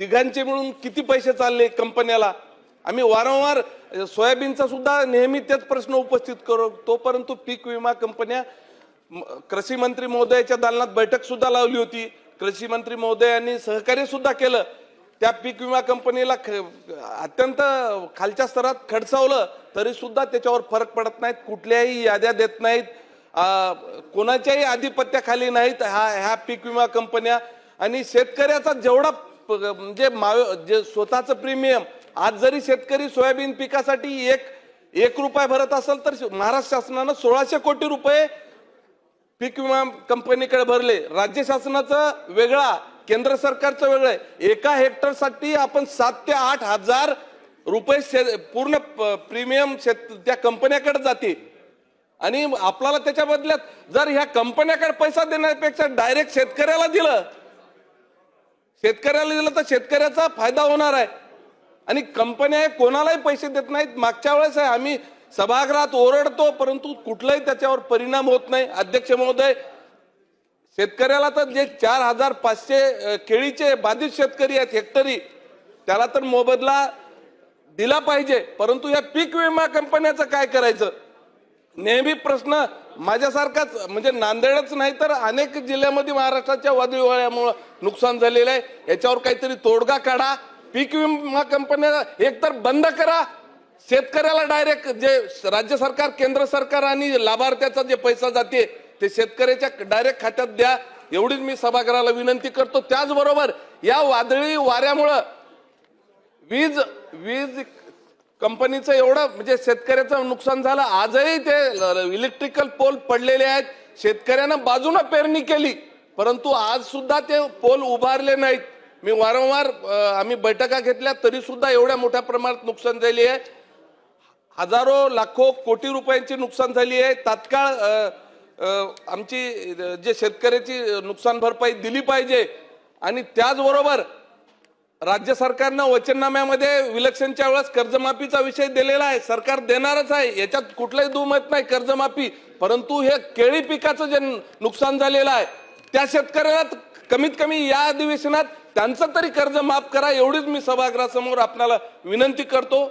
तिघांचे मिळून किती पैसे चालले कंपन्याला? आम्ही वारंवार सोयाबीनचा सुद्धा नेहमी तेच प्रश्न उपस्थित करू तो परंतु पीक विमा कंपन्या कृषी मंत्री महोदयाच्या दालनात बैठक सुद्धा लावली होती. कृषी मंत्री महोदयांनी सहकार्य सुद्धा केलं. त्या पीक विमा कंपनीला ख- अत्यंत खालच्या स्तरात खडसावलं तरी सुद्धा त्याच्यावर फरक पडत नाहीत कुठल्याही याद्या देत नाहीत. कोणाच्याही आधिपत्याखाली नाहीत हा ह्या पीक विमा कंपन्या. आणि शेतकऱ्याचा जेवढा म्हणजे माव जे स्वतःचं प्रीमियम आज जरी शेतकरी सोयाबीन पिकासाठी एक एक रुपया भरत असेल तर महाराष्ट्र शासनानं सोळाशे कोटी रुपये पीक विमा कंपनीकडे भरले. राज्य शासनाचं वेगळा केंद्र सरकारचं वेगळं एका हेक्टरसाठी आपण सात ते आठ हजार रुपये शे- पूर्ण प्रीमियम शेत त्या कंपन्याकडे जाते. आणि आपल्याला त्याच्या बदल्यात जर ह्या कंपन्याकडे पैसा देण्यापेक्षा डायरेक्ट शेतकऱ्याला दिलं शेतकऱ्याला दिलं तर शेतकऱ्याचा फायदा होणार आहे. आणि कंपन्या कोणालाही पैसे देत नाहीत. मागच्या वेळेस आहे आम्ही सभागृहात ओरडतो परंतु कुठलाही त्याच्यावर परिणाम होत नाही. अध्यक्ष महोदय शेतकऱ्याला तर जे चार हजार पाचशे केळीचे बाधित शेतकरी आहेत हेक्टरी त्याला तर मोबदला दिला पाहिजे. परंतु या पीक विमा कंपन्याचं काय करायचं? नेहमी प्रश्न माझ्यासारखाच म्हणजे नांदेडच नाही तर अनेक जिल्ह्यामध्ये महाराष्ट्राच्या वादळी वाऱ्यामुळं नुकसान झालेलं आहे. याच्यावर काहीतरी तोडगा काढा. पीक विमा कंपन्या एकतर बंद करा. शेतकऱ्याला डायरेक्ट जे राज्य सरकार केंद्र सरकार आणि लाभार्थ्याचा जे पैसा जाते ते शेतकऱ्याच्या डायरेक्ट खात्यात द्या. एवढीच मी सभागृहाला विनंती करतो. त्याचबरोबर या वादळी वाऱ्यामुळं वीज वीज कंपनीचं एवढं म्हणजे शेतकऱ्याचं नुकसान झालं. आजही ते इलेक्ट्रिकल पोल पडलेले आहेत. शेतकऱ्यानं बाजूनं पेरणी केली. परंतु आज सुद्धा ते पोल उभारले नाहीत. मी वारंवार आम्ही बैठका घेतल्या तरी सुद्धा एवढ्या मोठ्या प्रमाणात नुकसान झाली आहे. हजारो लाखो कोटी रुपयांची नुकसान झाली आहे. तात्काळ आमची जे शेतकऱ्याची नुकसान भरपाई दिली पाहिजे. आणि त्याचबरोबर राज्य सरकारनं वचननाम्यामध्ये विलक्षणच्या वेळेस कर्जमाफीचा विषय दिलेला आहे. सरकार देणारच आहे. याच्यात कुठलाही दुमत नाही कर्जमाफी. परंतु हे केळी पिकाचं जे नुकसान झालेलं आहे त्या शेतकऱ्याला कमीत कमी या अधिवेशनात त्यांचं तरी कर्ज माफ करा. एवढीच मी सभागृहासमोर आपल्याला विनंती करतो.